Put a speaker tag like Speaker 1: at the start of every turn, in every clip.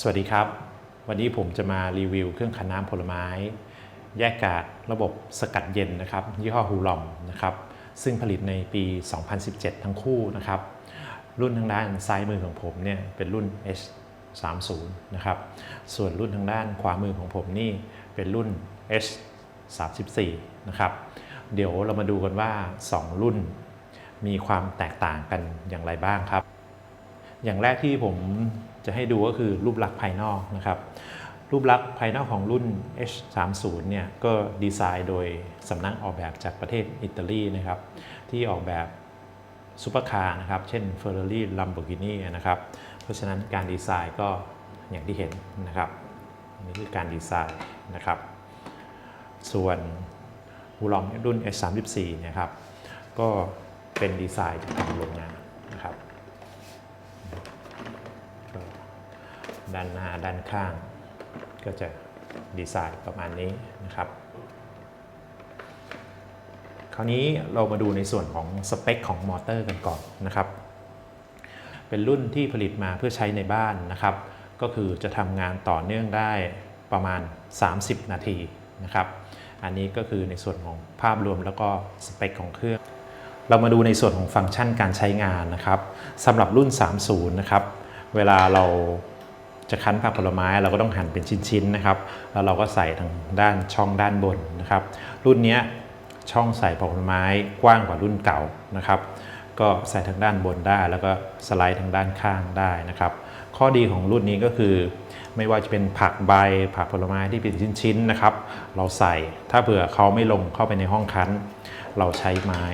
Speaker 1: สวัสดีครับ วันนี้ผมจะมารีวิวเครื่องคั้นน้ำผลไม้ แยกกากระบบสกัดเย็นนะครับยี่ห้อฮูลอมนะครับซึ่งผลิตในปี 2017 ทั้งคู่นะครับ รุ่นทางด้านซ้ายมือของผมเนี่ยเป็นรุ่น H30 นะครับส่วนรุ่นทางด้านขวามือของผมนี่เป็นรุ่น H34 นะครับเดี๋ยวเรามาดูกันว่า 2 รุ่นมีความแตกต่างกันอย่างไรบ้างครับ อย่างแรกที่ผม จะให้ดูก็คือรูปลักษณ์ภายนอกนะครับ รูปลักษณ์ภายนอกของรุ่น H30 เนี่ยก็ดีไซน์โดยสำนักออกแบบจากประเทศอิตาลีนะครับ ที่ออกแบบซูเปอร์คาร์นะครับ เช่น Ferrari Lamborghini นะครับ เพราะฉะนั้นการดีไซน์ก็อย่างที่เห็นนะครับนี่คือการดีไซน์นะครับ ส่วนฮูลองรุ่น H34 เนี่ยครับ ก็เป็นดีไซน์จากทางโรงงานนะครับ ด้านหน้าด้านข้าง ก็จะดีไซน์ประมาณนี้นะครับ คราวนี้เรามาดูในส่วนของสเปคของมอเตอร์กันก่อนนะครับ เป็นรุ่นที่ผลิตมาเพื่อใช้ในบ้านนะครับ ก็คือจะทำงานต่อเนื่องได้ประมาณ 30 นาทีนะครับ อันนี้ก็คือในส่วนของภาพรวมแล้วก็สเปคของเครื่อง เรามาดูในส่วนของฟังก์ชันการใช้งานนะครับสำหรับรุ่น 30 นะครับ เวลาเรา จะคั้นผักผลไม้เราก็ต้องหั่นเป็นชิ้นๆนะครับแล้วเราก็ใส่ทางด้านช่องด้านบนนะครับ รุ่นนี้ช่องใส่ผักผลไม้กว้างกว่ารุ่นเก่านะครับ ก็ใส่ทางด้านบนได้ แล้วก็สไลด์ทางด้านข้างได้นะครับ ข้อดีของรุ่นนี้ก็คือ ไม่ว่าจะเป็นผักใบผักผลไม้ที่เป็นชิ้นๆนะครับ เราใส่ถ้าเผื่อเขาไม่ลงเข้าไปในห้องคั้น เราใช้ไม้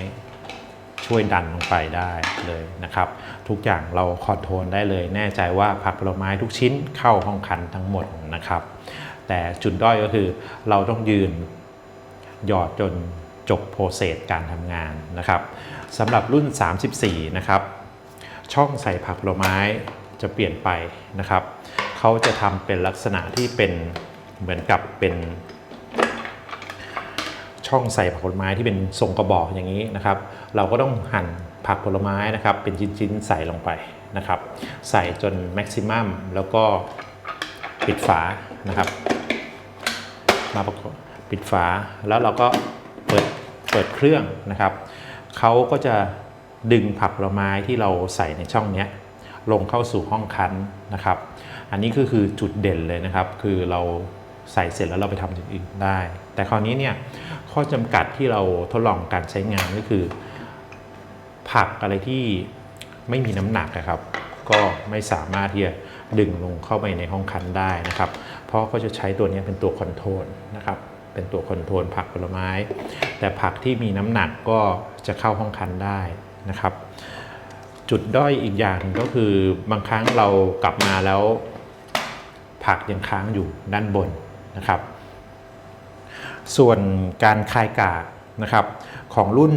Speaker 1: ช่วยดันลงไปได้เลยนะครับ ทุกอย่างเราคอนโทรลได้เลย แน่ใจว่าผักผลไม้ทุกชิ้นเข้าห้องคันทั้งหมดนะครับ แต่จุดด้อยก็คือเราต้องยืนหยอดจนจบโปรเซสการทำงานนะครับสำหรับรุ่น 34 นะครับ ช่องใส่ผักผลไม้จะเปลี่ยนไปนะครับ เขาจะทำเป็นลักษณะที่เป็นเหมือนกับเป็น ช่องใส่ผักผลไม้ที่เป็นทรงกระบอกอย่างนี้นะครับ เราก็ต้องหั่นผักผลไม้นะครับ เป็นชิ้นๆใส่ลงไปนะครับ ใส่จนแม็กซิมัมแล้วก็ปิดฝานะครับ มาประกอบปิดฝาแล้วเราก็เปิดเปิดเครื่องนะครับเขาก็จะดึงผักผลไม้ที่เราใส่ในช่องนี้ลงเข้าสู่ห้องคั้นนะครับ อันนี้ก็คือจุดเด่นเลยนะครับ คือเราใส่เสร็จแล้วเราไปทำอย่างอื่นได้ แต่คราวนี้เนี่ยข้อจำกัดที่เราทดลองการใช้งานก็คือ ผักอะไรที่ไม่มีน้ำหนักอะครับ ก็ไม่สามารถที่จะดึงลงเข้าไปในห้องคั้นได้นะครับ เพราะเขาจะใช้ตัวนี้เป็นตัวคอนโทรลนะครับเป็นตัวคอนโทรลผักผลไม้ แต่ผักที่มีน้ำหนักก็จะเข้าห้องคั้นได้นะครับ จุดด้อยอีกอย่างหนึ่งก็คือบางครั้งเรากลับมาแล้ว ผักยังค้างอยู่ด้านบนนะครับ ส่วนการคลายกากนะครับ ของรุ่น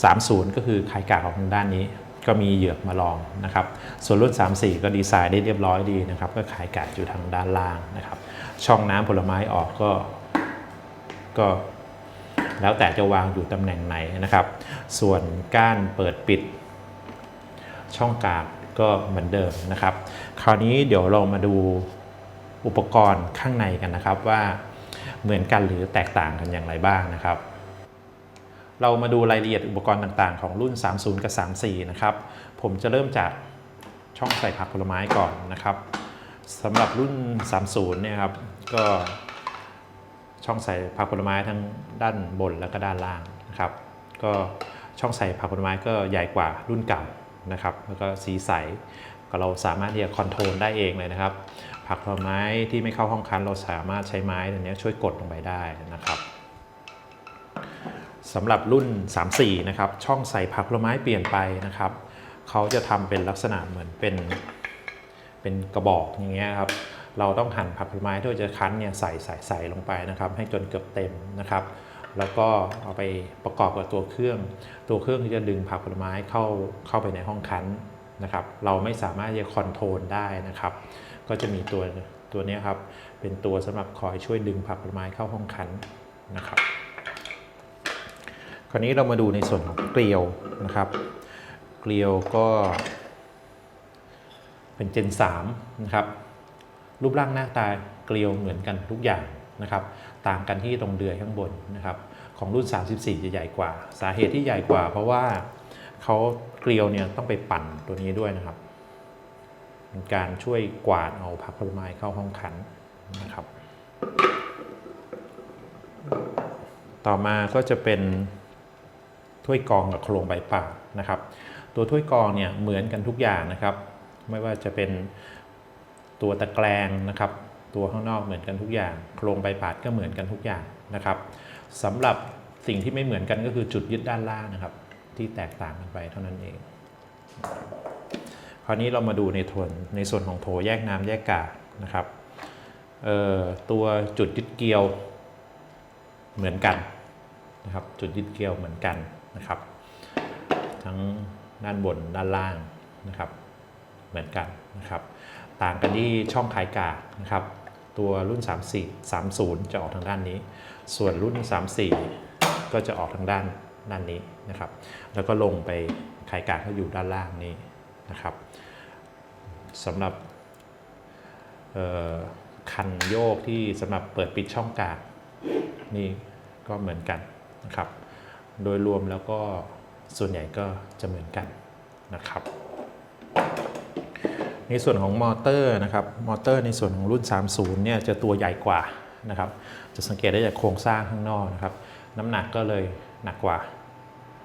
Speaker 1: 30 ก็คือคลายกากของทางด้านนี้ ก็มีเหยือกมาลองนะครับ ส่วนรุ่น 34 ก็ดีไซน์ได้เรียบร้อยดีนะครับ ก็คลายกากอยู่ทางด้านล่างนะครับ ช่องน้ำผลไม้ออกก็ก็แล้วแต่จะวางอยู่ตำแหน่งไหนนะครับ ส่วนก้านเปิดปิด ช่องกากก็เหมือนเดิมนะครับ คราวนี้เดี๋ยวเรามาดูอุปกรณ์ข้างในกันนะครับว่าเหมือนกันหรือแตกต่างกันอย่างไรบ้างนะครับ เรามาดูรายละเอียดอุปกรณ์ต่างๆ ของรุ่น 30 กับ 34 นะครับ ผมจะเริ่มจากช่องใส่ผักผลไม้ก่อนนะครับสำหรับรุ่น 30 เนี่ยครับ ก็ช่องใส่ผักผลไม้ทั้งด้านบนแล้วก็ด้านล่างนะครับ ก็ช่องใส่ผักผลไม้ก็ใหญ่กว่ารุ่นเก่านะครับ แล้วก็สีใสก็เราสามารถที่จะคอนโทรลได้เองเลยนะครับ ผักผลไม้ที่ไม่เข้าห้องคันเราสามารถใช้ไม้ตัวนี้ช่วยกดลงไปได้นะครับ สำหรับรุ่น 34 นะครับ ช่องใส่ผักผลไม้เปลี่ยนไปนะครับ เขาจะทำเป็นลักษณะเหมือนเป็น เป็นกระบอกอย่างเงี้ยครับ เราต้องหั่นผักผลไม้ที่เราจะคั้นเนี่ยใส่ใส่ใส่ลงไปนะครับ ให้จนเกือบเต็มนะครับ แล้วก็เอาไปประกอบกับตัวเครื่อง ตัวเครื่องที่จะดึงผักผลไม้เข้าเข้าไปในห้องคั้นนะครับ เราไม่สามารถจะคอนโทรลได้นะครับ ก็จะมีตัวตัวนี้ครับ เป็นตัวสำหรับคอยช่วยดึงผักผลไม้เข้าห้องคั้นนะครับ คราวนี้เรามาดูในส่วนของเกลียวนะครับ เกลียวก็เป็นเจน3นะครับ รูปร่างหน้าตาเกลียวเหมือนกันทุกอย่างนะครับ ต่างกันที่ตรงเดือยข้างบนนะครับ ของรุ่น 34 จะใหญ่กว่า สาเหตุที่ใหญ่กว่า เพราะว่าเขาเกลียวเนี่ยต้องไปปั่นตัวนี้ด้วยนะครับเป็นการช่วยกวาดเอาผักผลไม้เข้าห้องขันนะครับ ต่อมาก็จะเป็น ถ้วยกรองกับโครงใบปล่านะครับ ตัวถ้วยกรองเนี่ยเหมือนกันทุกอย่างนะครับ ไม่ว่าจะเป็นตัวตะแกรงนะครับ ตัวข้างนอกเหมือนกันทุกอย่าง โครงใบปาดก็เหมือนกันทุกอย่างนะครับสำหรับสิ่งที่ไม่เหมือนกันก็คือจุดยึดด้านล่างนะครับ ที่แตกต่างกันไปเท่านั้นเองคราวนี้เรามาดูในทวนในส่วนของโถแยกน้ำแยกกานะครับเอ่อตัวจุดยึดเกลียวเหมือนกันนะครับจุดยึดเกลียวเหมือนกัน นะครับ ทั้งด้านบนด้านล่างนะครับ เหมือนกันนะครับ ต่างกันที่ช่องขายกากนะครับ ตัวรุ่น 34 30 จะออกทางด้านนี้ ส่วนรุ่น 34 ก็จะออกทางด้านด้านนี้นะครับ แล้วก็ลงไปขายกากก็อยู่ด้านล่างนี้นะครับสำหรับคันโยกที่สำหรับเปิดปิดช่องกากนี่ก็เหมือนกันนะครับ โดยรวมแล้วก็ส่วนใหญ่ก็จะเหมือนกันนะครับ ในส่วนของมอเตอร์นะครับ มอเตอร์ในส่วนของรุ่น 30 เนี่ยจะตัวใหญ่กว่านะครับ จะสังเกตได้จากโครงสร้างข้างนอกนะครับ น้ำหนักก็เลยหนักกว่า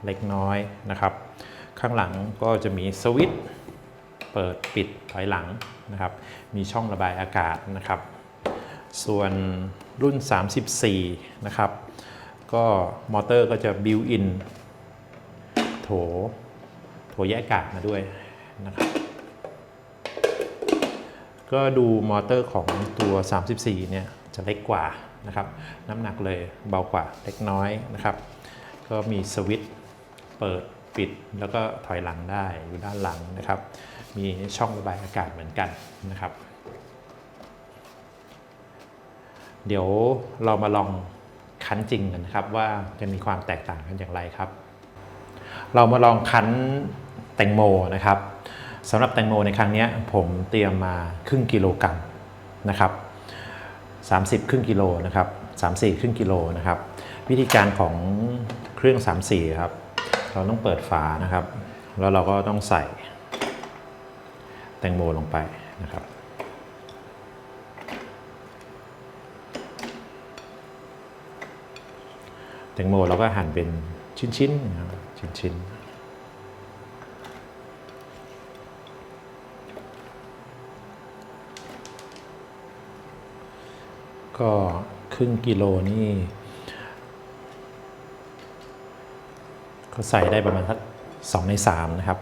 Speaker 1: เล็กน้อยนะครับ ข้างหลังก็จะมีสวิตช์เปิดปิดถอยหลังนะครับ มีช่องระบายอากาศนะครับ ส่วนรุ่น 34 นะครับ ก็มอเตอร์ก็จะบิวอินโถ โถแยกอากาศมาด้วยนะครับ ก็ดูมอเตอร์ของตัว 34 เนี่ยจะเล็กกว่านะครับ น้ำหนักเลยเบากว่าเล็กน้อยนะครับ ก็มีสวิตช์เปิดปิดแล้วก็ถอยหลังได้อยู่ด้านหลังนะครับ มีช่องระบายอากาศเหมือนกันนะครับ เดี๋ยวเรามาลอง คั้นจริงกันนะครับว่าจะมีความแตกต่างกันอย่างไรครับ เรามาลองคั้นแตงโมนะครับสำหรับแตงโมในครั้งนี้ผมเตรียมมาครึ่งกิโลกรัมนะครับ30 ครึ่งกิโลนะครับ34 ครึ่งกิโลนะครับ วิธีการของเครื่อง 34 ครับ เราต้องเปิดฝานะครับ แล้วเราก็ต้องใส่แตงโมลงไปนะครับ แตงโมเราก็หั่นเป็นชิ้นๆนะครับชิ้นๆก็ครึ่งกิโลนี่ก็ใส่ได้ประมาณสักสองในสามนะครับ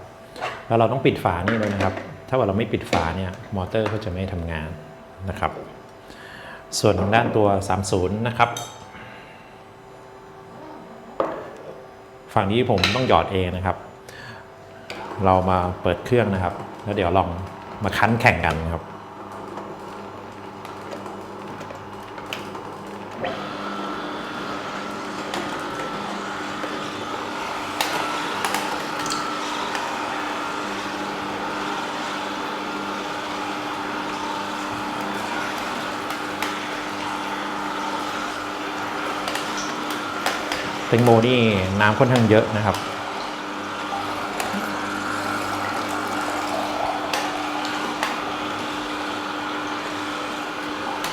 Speaker 1: แล้วเราต้องปิดฝานี่เลยนะครับ ถ้าว่าเราไม่ปิดฝาเนี่ยมอเตอร์ก็จะไม่ทำงานนะครับ ส่วนทางด้านตัว 30 นะครับ ฝั่งนี้ผมต้องหยอดเองนะครับ เรามาเปิดเครื่องนะครับ แล้วเดี๋ยวลองมาคั้นแข่งกันครับ แตงโมนี่น้ำค่อนข้างเยอะนะครับ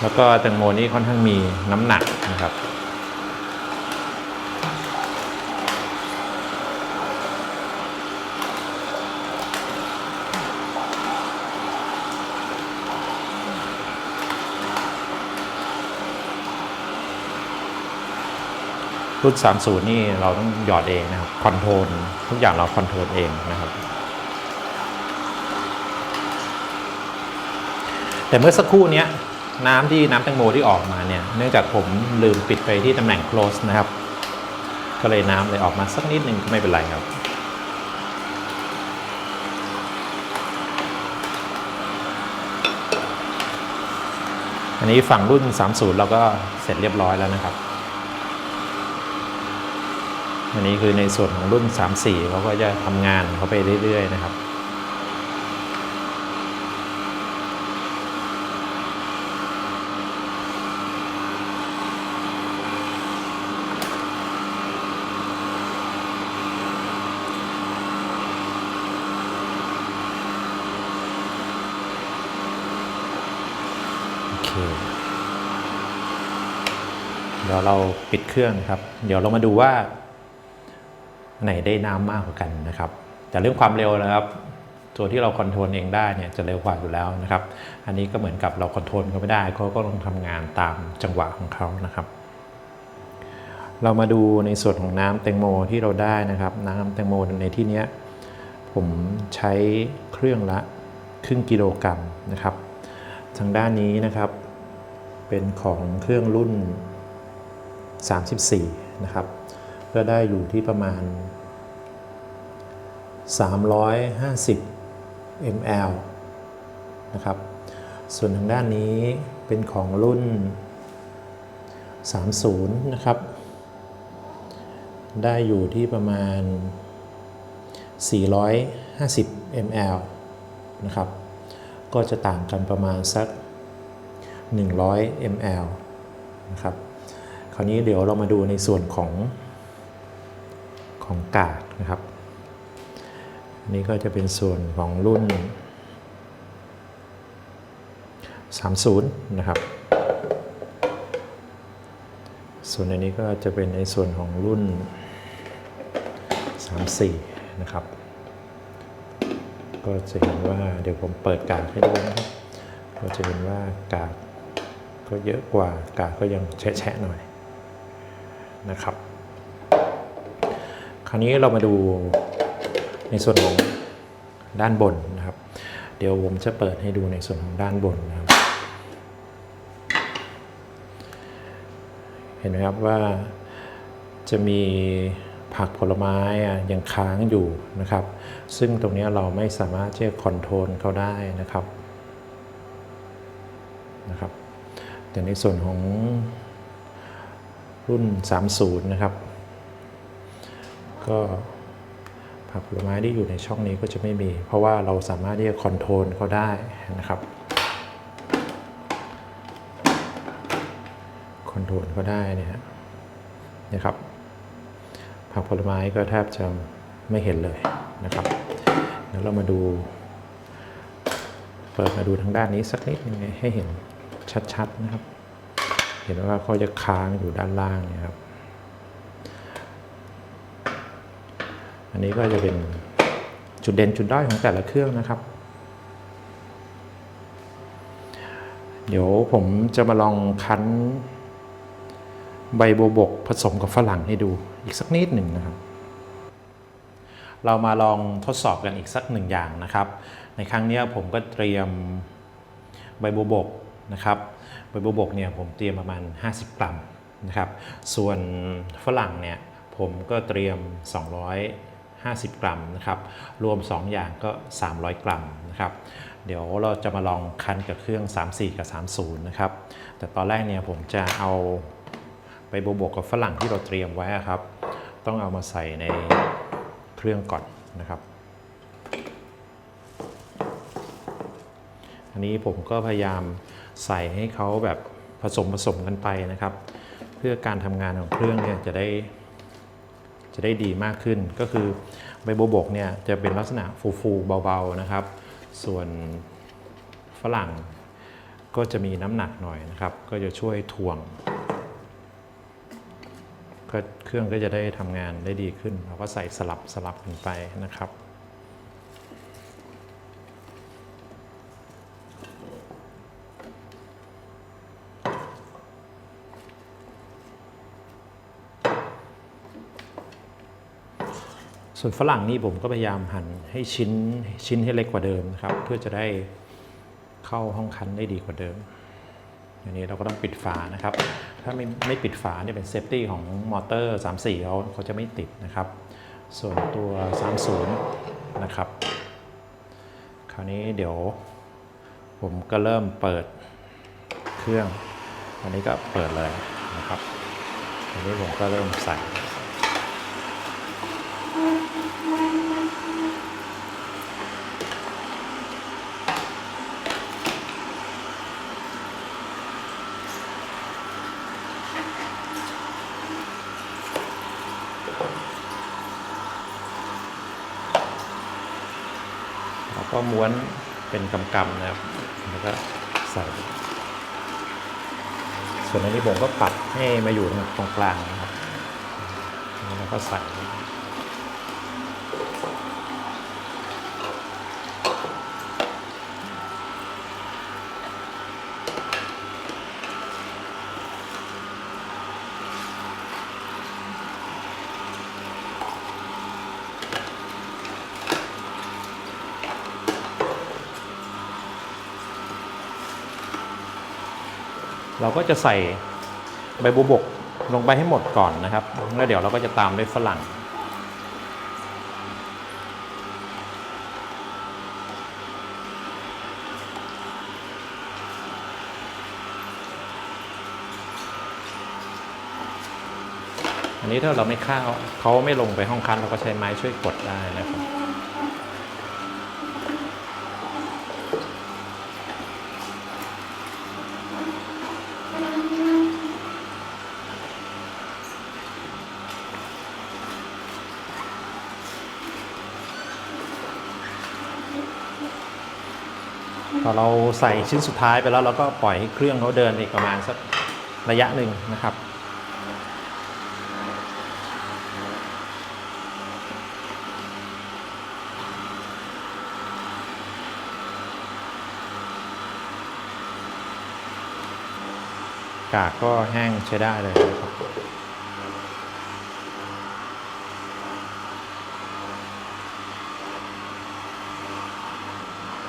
Speaker 1: แล้วก็แตงโมนี่ค่อนข้างมีน้ำหนักนะครับ รุ่น30 นี่เราต้องหยอดเองนะครับคอนโทรลทุกอย่างเราคอนโทรลเองนะครับ แต่เมื่อสักครู่นี้น้ำที่น้ำแตงโมที่ออกมาเนี่ย เนื่องจากผมลืมปิดไปที่ตำแหน่ง close นะครับ ก็เลยน้ำเลยออกมาสักนิดนึงก็ไม่เป็นไรครับอันนี้ฝั่งรุ่น 30 เราก็เสร็จเรียบร้อยแล้วนะครับ อันนี้คือในส่วนของรุ่น 34เขาก็จะทำงานเขาไปเรื่อย ๆ นะครับเดี๋ยวเราปิดเครื่องครับ เดี๋ยวเรามาดูว่า ไหนได้น้ำมากกว่ากันนะครับแต่เรื่องความเร็วนะครับตัวที่เราคอนโทรลเองได้เนี่ยจะเร็วกว่าอยู่แล้วนะครับ อันนี้ก็เหมือนกับเราคอนโทรลเขาไม่ได้เขาก็ต้องทำงานตามจังหวะของเขานะครับ เรามาดูในส่วนของน้ำแตงโมที่เราได้นะครับ น้ำแตงโมในที่นี้ผมใช้เครื่องละครึ่งกิโลกรัมนะครับ ทางด้านนี้นะครับเป็นของเครื่องรุ่น 34 นะครับ ก็ได้อยู่ที่ประมาณ 350 ml นะครับ ส่วนทางด้านนี้เป็นของรุ่น 30 นะครับ ได้อยู่ที่ประมาณ 450 ml นะครับ ก็จะต่างกันประมาณสัก 100 ml นะครับ คราวนี้เดี๋ยวเรามาดูในส่วนของ ของกากนะครับนนี้ก็จะเป็นส่วนของรุ่น 30 นะครับ ส่วนอันนี้ก็จะเป็นในส่วนของรุ่น 34 นะครับ ก็จะเห็นว่าเดี๋ยวผมเปิดกากให้ดูนะครับ ก็จะเห็นว่ากากก็เยอะกว่ากากก็ยังแฉะๆหน่อยนะครับ คราวนี้เรามาดูในส่วนของด้านบนนะครับ เดี๋ยวผมจะเปิดให้ดูในส่วนของด้านบนนะครับ เห็นไหมครับว่าจะมีผักผลไม้อะยังค้างอยู่นะครับ ซึ่งตรงนี้เราไม่สามารถที่จะคอนโทรลเขาได้นะครับนะครับ แต่ในส่วนของรุ่น 30 นะครับ ก็ผักผลไม้ที่อยู่ในช่องนี้ก็จะไม่มี เพราะว่าเราสามารถที่จะคอนโทรลเขาได้นะครับคอนโทรลเขาได้เนี่ยฮะนะครับ ผักผลไม้ก็แทบจะไม่เห็นเลยนะครับเดี๋ยวเรามาดู เปิดมาดูทางด้านนี้สักนิดนึงให้เห็นชัดๆนะครับ เห็นว่าเขาจะค้างอยู่ด้านล่างนี่ครับ อันนี้ก็จะเป็นจุดเด่นจุดด้อยของแต่ละเครื่องนะครับ เดี๋ยวผมจะมาลองคั้นใบโบบกผสมกับฝรั่งให้ดูอีกสักนิดหนึ่งนะครับ เรามาลองทดสอบกันอีกสักหนึ่งอย่างนะครับ ในครั้งนี้ผมก็เตรียมใบโบบกนะครับใบโบบกเนี่ยผมเตรียมประมาณ 50 กรัมนะครับ ส่วนฝรั่งเนี่ยผมก็เตรียม 50 กรัมนะครับรวม 2 อย่างก็ 300 กรัมนะครับเดี๋ยวเราจะมาลองคั้นกับเครื่อง 34 กับ 30 นะครับ แต่ตอนแรกเนี่ยผมจะเอาใบโบวบกกับฝรั่งที่เราเตรียมไว้อะครับ ต้องเอามาใส่ในเครื่องก่อนนะครับ อันนี้ผมก็พยายามใส่ให้เขาแบบผสมผสมกันไปนะครับ เพื่อการทำงานของเครื่องเนี่ยจะได้ จะได้ดีมากขึ้น ก็คือใบโบบกเนี่ยจะเป็นลักษณะฟูๆเบาๆนะครับ ส่วนฝรั่งก็จะมีน้ำหนักหน่อยนะครับ ก็จะช่วยถ่วงเครื่องก็จะได้ทำงานได้ดีขึ้นเราก็ใส่สลับสลับกันไปนะครับ ส่วนฝรั่งนี่ผมก็พยายามหั่นให้ชิ้นชิ้นให้เล็กกว่าเดิมนะครับ เพื่อจะได้เข้าห้องคั้นได้ดีกว่าเดิมอย่างนี้เราก็ต้องปิดฝานะครับ ถ้าไม่ไม่ปิดฝาเนี่ยเป็นเซฟตี้ของมอเตอร์ 34เขาเขาจะไม่ติดนะครับ ส่วนตัว 30 นะครับ คราวนี้เดี๋ยว ผมก็เริ่มเปิดเครื่องอันนี้ก็เปิดเลยนะครับอันนี้ผมก็เริ่มใส่ วนเป็นกำกำนะครับ แล้วก็ใส่ ส่วนอันนี้ผมก็ปัดให้มาอยู่ตรงกลางนะครับ แล้วก็ใส่ เราก็จะใส่ใบบัวบกลงไปให้หมดก่อนนะครับ แล้วเดี๋ยวเราก็จะตามด้วยฝรั่ง อันนี้ถ้าเราไม่ข้าวเขาไม่ลงไปห้องคั้นเราก็ใช้ไม้ช่วยกดได้นะครับ ใส่ชิ้นสุดท้ายไปแล้วเราก็ปล่อยให้เครื่องเขาเดินอีกประมาณสักระยะหนึ่งนะครับ กากก็แห้งใช้ได้เลยนะครับ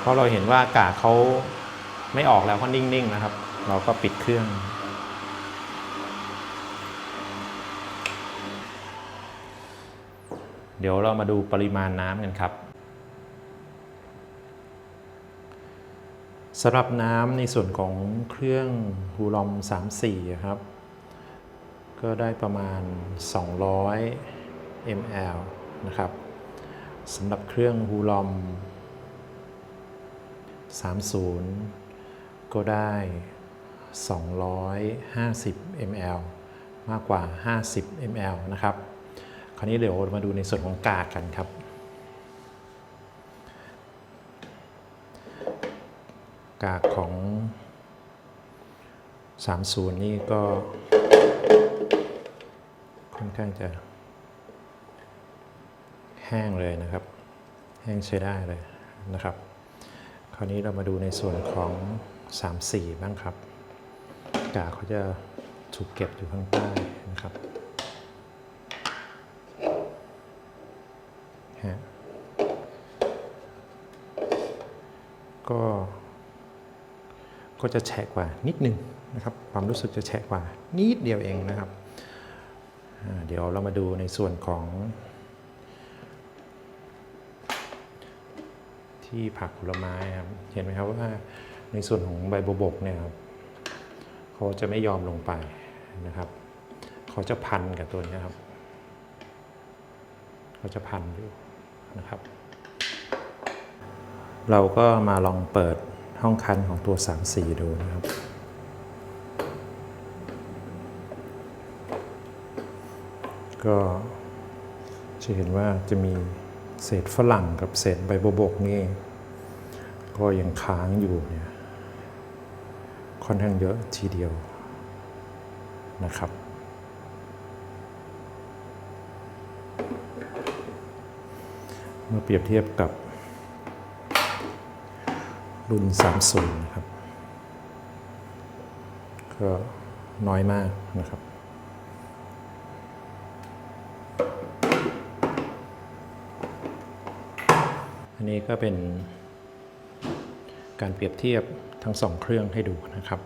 Speaker 1: เพราะเราเห็นว่ากากเขา ไม่ออกแล้วเขานิ่งๆนะครับ เราก็ปิดเครื่อง เดี๋ยวเรามาดูปริมาณน้ำกันครับสำหรับน้ำในส่วนของเครื่องฮูลอม 34 ครับ ก็ได้ประมาณ 200 ml นะครับสำหรับเครื่องฮูลอม 30 ก็ได้ 250 ml มากกว่า 50 ml นะครับ คราวนี้เดี๋ยวมาดูในส่วนของกากกันครับ กากของ 30 นี่ก็ค่อนข้างจะแห้งเลยนะครับ แห้งใช้ได้เลยนะครับ คราวนี้เรามาดูในส่วนของ 3-4 บ้างครับ กาเขาจะถูกเก็บอยู่ข้างใต้นะครับฮะก็ก็จะแฉะกว่านิดนึงนะครับ ความรู้สึกจะแฉะกว่านิดเดียวเองนะครับ เดี๋ยวเรามาดูในส่วนของ ที่ผักผลไม้ครับ เห็นไหมครับว่า ในส่วนของใบบัวบกเนี่ยครับเขาจะไม่ยอมลงไปนะครับเขาจะพันกับตัวนี้ครับเขาจะพันอยู่นะครับ เราก็มาลองเปิดห้องคันของตัว 3-4 ดูนะครับก็จะเห็นว่าจะมีเศษฝรั่งกับเศษใบบัวบกนี่ก็ยังค้างอยู่เนี่ย ค่อนข้างเยอะทีเดียวนะครับ เมื่อเปรียบเทียบกับรุ่น30นะครับ ก็น้อยมากนะครับอันนี้ก็เป็นการเปรียบเทียบ ทั้งสองเครื่องให้ดูนะครับ